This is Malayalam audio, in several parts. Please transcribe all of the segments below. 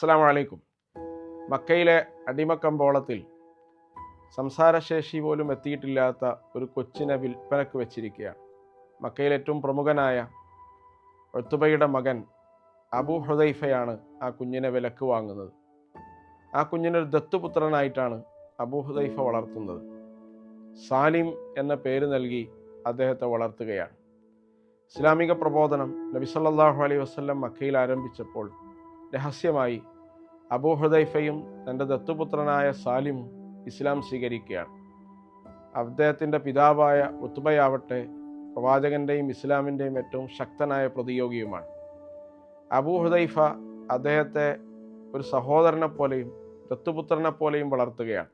അസ്സാം വലൈക്കും മക്കയിലെ അടിമക്കമ്പോളത്തിൽ സംസാരശേഷി പോലും എത്തിയിട്ടില്ലാത്ത ഒരു കൊച്ചിനെ വിൽപ്പനക്ക് വെച്ചിരിക്കുകയാണ്. മക്കയിലെ ഏറ്റവും പ്രമുഖനായ ഒത്തുബയുടെ മകൻ അബു ഹുദൈഫയാണ് ആ കുഞ്ഞിനെ വിലക്ക് വാങ്ങുന്നത്. ആ കുഞ്ഞിനൊരു ദത്തുപുത്രനായിട്ടാണ് അബു ഹുദൈഫ വളർത്തുന്നത്. സാലിം എന്ന പേര് നൽകി അദ്ദേഹത്തെ വളർത്തുകയാണ്. ഇസ്ലാമിക പ്രബോധനം നബിസല്ലാഹു അലൈഹി വസ്ലം മക്കയിൽ ആരംഭിച്ചപ്പോൾ രഹസ്യമായി അബൂ ഹുദൈഫയും തന്റെ ദത്തുപുത്രനായ സാലിമും ഇസ്ലാം സ്വീകരിക്കുകയാണ്. അദ്ദേഹത്തിന്റെ പിതാവായ ഉത്തുബയാവട്ടെ പ്രവാചകന്റെയും ഇസ്ലാമിന്റെയും ഏറ്റവും ശക്തനായ പ്രതിയോഗിയുമാണ്. അബൂ ഹുദൈഫ അദ്ദേഹത്തെ ഒരു സഹോദരനെ പോലെയും ദത്തുപുത്രനെ പോലെയും വളർത്തുകയാണ്.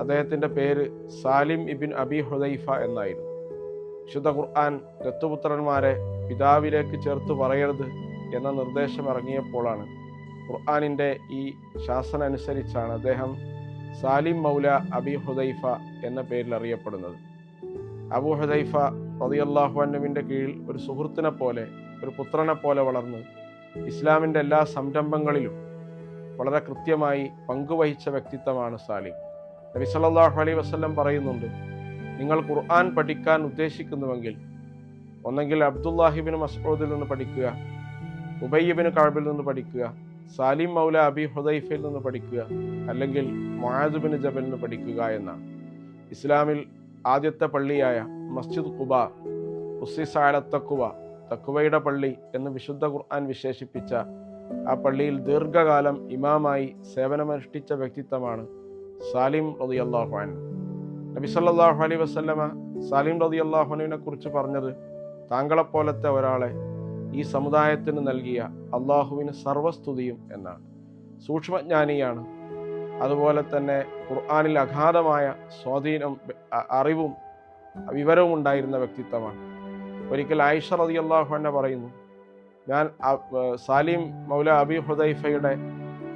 അദ്ദേഹത്തിന്റെ പേര് സാലിം ഇബിൻ അബി ഹുദൈഫ എന്നായിരുന്നു. വിശുദ്ധ ഖുർആൻ ദത്തുപുത്രന്മാരെ പിതാവിലേക്ക് ചേർത്ത് പറയരുത് എന്ന നിർദ്ദേശം ഇറങ്ങിയപ്പോഴാണ് ഖുർആാനിന്റെ ഈ ശാസന അനുസരിച്ചാണ് അദ്ദേഹം സാലിം മൗല അബി ഹുദൈഫ എന്ന പേരിൽ അറിയപ്പെടുന്നത്. അബു ഹുദൈഫ റതിയല്ലാഹു അന്നുവിന്റെ കീഴിൽ ഒരു സുഹൃത്തിനെ പോലെ ഒരു പുത്രനെ പോലെ വളർന്ന് ഇസ്ലാമിന്റെ എല്ലാ സംരംഭങ്ങളിലും വളരെ കൃത്യമായി പങ്കുവഹിച്ച വ്യക്തിത്വമാണ് സാലിം. നബി സല്ലാഹു അലൈ വസ്ലം പറയുന്നുണ്ട് നിങ്ങൾ ഖുർആൻ പഠിക്കാൻ ഉദ്ദേശിക്കുന്നുവെങ്കിൽ ഒന്നെങ്കിൽ അബ്ദുല്ലാഹിബിന് മസ്ഊദിൽ നിന്ന് പഠിക്കുക ഉബയ്യബിന് കഴബിൽ നിന്ന് പഠിക്കുക സാലിം മൗല അബി ഹുദൈഫയിൽ നിന്ന് പഠിക്കുക അല്ലെങ്കിൽ മൊഹാദുബിന് ജബൽ നിന്ന് പഠിക്കുക എന്നാണ്. ഇസ്ലാമിൽ ആദ്യത്തെ പള്ളിയായ മസ്ജിദ് കുബ ഉസിസാല തക്കുവ തക്കുവയുടെ പള്ളി എന്ന് വിശുദ്ധ ഖുർആൻ വിശേഷിപ്പിച്ച ആ പള്ളിയിൽ ദീർഘകാലം ഇമാമായി സേവനമനുഷ്ഠിച്ച വ്യക്തിത്വമാണ് സാലിം റതി അള്ളാഹുൻ നബി സല്ലല്ലാഹു അലൈഹി വസല്ലമ സാലിം റതി അള്ളാഹുനുവിനെ കുറിച്ച് പറഞ്ഞത് താങ്കളെപ്പോലത്തെ ഒരാളെ ഈ സമുദായത്തിന് നൽകിയ അള്ളാഹുവിന് സർവസ്തുതിയും എന്നാണ്. സൂക്ഷ്മജ്ഞാനിയാണ്. അതുപോലെ തന്നെ ഖുർആാനിൽ അഗാധമായ സ്വാധീനം അറിവും വിവരവും ഉണ്ടായിരുന്ന വ്യക്തിത്വമാണ്. ഒരിക്കൽ ആയിഷ അള്ളാഹു എന്നെ പറയുന്നു ഞാൻ സാലിം മൗല അബി ഹുദൈഫയുടെ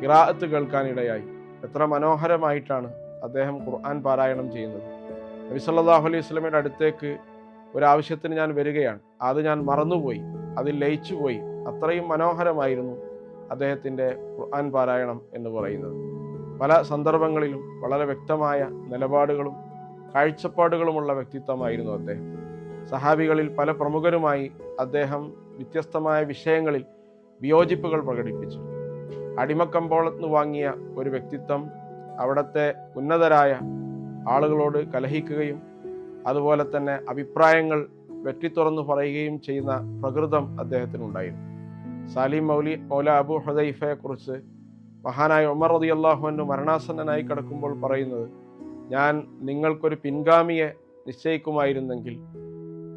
കിറാഅത്ത് കേൾക്കാനിടയായി. എത്ര മനോഹരമായിട്ടാണ് അദ്ദേഹം ഖുർആൻ പാരായണം ചെയ്യുന്നത്. നബി സല്ലല്ലാഹു അലൈഹി വസല്ലമയുടെ അടുത്തേക്ക് ഒരാവശ്യത്തിന് ഞാൻ വരികയാണ്. അത് ഞാൻ മറന്നുപോയി. അതിൽ ലയിച്ചുപോയി. അത്രയും മനോഹരമായിരുന്നു അദ്ദേഹത്തിന്റെ ഖുർആൻ പാരായണം എന്ന് പറയുന്നത്. പല സന്ദർഭങ്ങളിലും വളരെ വ്യക്തമായ നിലപാടുകളും കാഴ്ചപ്പാടുകളുമുള്ള വ്യക്തിത്വമായിരുന്നു അദ്ദേഹം. സഹാബികളിൽ പല പ്രമുഖരുമായി അദ്ദേഹം വ്യത്യസ്തമായ വിഷയങ്ങളിൽ വിയോജിപ്പുകൾ പ്രകടിപ്പിച്ചു. അടിമക്കമ്പോളത്ത് വാങ്ങിയ ഒരു വ്യക്തിത്വം അവിടുത്തെ ഉന്നതരായ ആളുകളോട് കലഹിക്കുകയും അതുപോലെ തന്നെ അഭിപ്രായങ്ങൾ വെട്ടിത്തുറന്നു പറയുകയും ചെയ്യുന്ന പ്രകൃതം അദ്ദേഹത്തിനുണ്ടായിരുന്നു. സാലിം മൗലി മൗല അബു ഹുദൈഫയെക്കുറിച്ച് മഹാനായ ഉമർ റതി അള്ളാഹുവിന് മരണാസന്നനായി കിടക്കുമ്പോൾ പറയുന്നത് ഞാൻ നിങ്ങൾക്കൊരു പിൻഗാമിയെ നിശ്ചയിക്കുമായിരുന്നെങ്കിൽ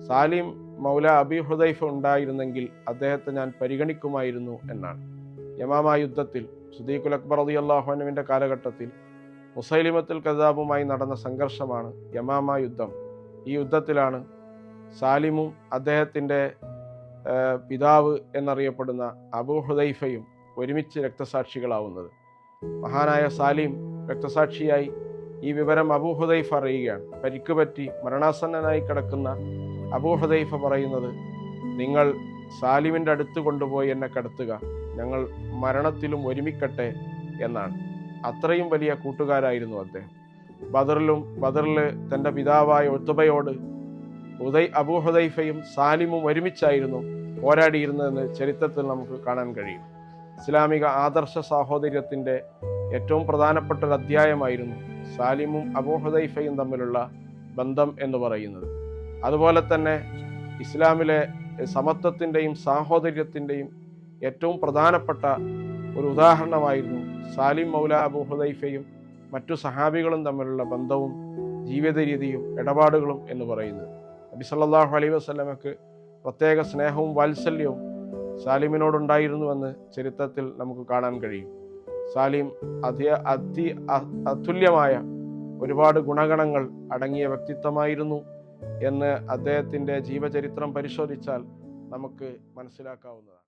സാലിം മൗല അബി ഹുദൈഫ ഉണ്ടായിരുന്നെങ്കിൽ അദ്ദേഹത്തെ ഞാൻ പരിഗണിക്കുമായിരുന്നു എന്നാണ്. യമാമ യുദ്ധത്തിൽ സുദീഖുൽ അക്ബർ റതി അള്ളാഹുനുവിന്റെ കാലഘട്ടത്തിൽ മുസൈലിമത്തുൽ കദാബുമായി നടന്ന സംഘർഷമാണ് യമാമ യുദ്ധം. ഈ യുദ്ധത്തിലാണ് സാലിമും അദ്ദേഹത്തിന്റെ പിതാവ് എന്നറിയപ്പെടുന്ന അബൂ ഹുദൈഫയും ഒരുമിച്ച് രക്തസാക്ഷികളാവുന്നത്. മഹാനായ സാലിം രക്തസാക്ഷിയായി ഈ വിവരം അബൂ ഹുദൈഫ അറിയുകയാണ്. പരിക്ക് പറ്റി മരണാസന്നനായി കിടക്കുന്ന അബൂ ഹുദൈഫ പറയുന്നത് നിങ്ങൾ സാലിമിന്റെ അടുത്ത് കൊണ്ടുപോയി എന്നെ കടത്തുക. ഞങ്ങൾ മരണത്തിലും ഒരുമിക്കട്ടെ എന്നാണ്. അത്രയും വലിയ കൂട്ടുകാരായിരുന്നു അദ്ദേഹം. ബദറിലും ബദറിൽ തന്റെ പിതാവായ ഒത്തുബയോട് ഉദൈ അബൂ ഹുദൈഫയും സാലിമും ഒരുമിച്ചായിരുന്നു പോരാടിയിരുന്നതെന്ന് ചരിത്രത്തിൽ നമുക്ക് കാണാൻ കഴിയും. ഇസ്ലാമിക ആദർശ സാഹോദര്യത്തിന്റെ ഏറ്റവും പ്രധാനപ്പെട്ട ഒരു അധ്യായമായിരുന്നു സാലിമും അബൂ ഹുദൈഫയും തമ്മിലുള്ള ബന്ധം എന്ന് പറയുന്നത്. അതുപോലെ തന്നെ ഇസ്ലാമിലെ സമത്വത്തിന്റെയും സാഹോദര്യത്തിന്റെയും ഏറ്റവും പ്രധാനപ്പെട്ട ഒരു ഉദാഹരണമായിരുന്നു സാലിം മൗല അബൂ ഹുദൈഫയും മറ്റു സഹാബികളും തമ്മിലുള്ള ബന്ധവും ജീവിത രീതിയും ഇടപാടുകളും എന്ന് പറയുന്നത്. നബി സല്ലല്ലാഹു അലൈഹി വസല്ലമക്ക് പ്രത്യേക സ്നേഹവും വാത്സല്യവും സാലിമിനോടുണ്ടായിരുന്നുവെന്ന് ചരിത്രത്തിൽ നമുക്ക് കാണാൻ കഴിയും. സാലിം അതി അതി അതുല്യമായ ഒരുപാട് ഗുണഗണങ്ങൾ അടങ്ങിയ വ്യക്തിത്വമായിരുന്നു എന്ന് അദ്ദേഹത്തിന്റെ ജീവചരിത്രം പരിശോധിച്ചാൽ നമുക്ക് മനസ്സിലാക്കാവുന്നതാണ്.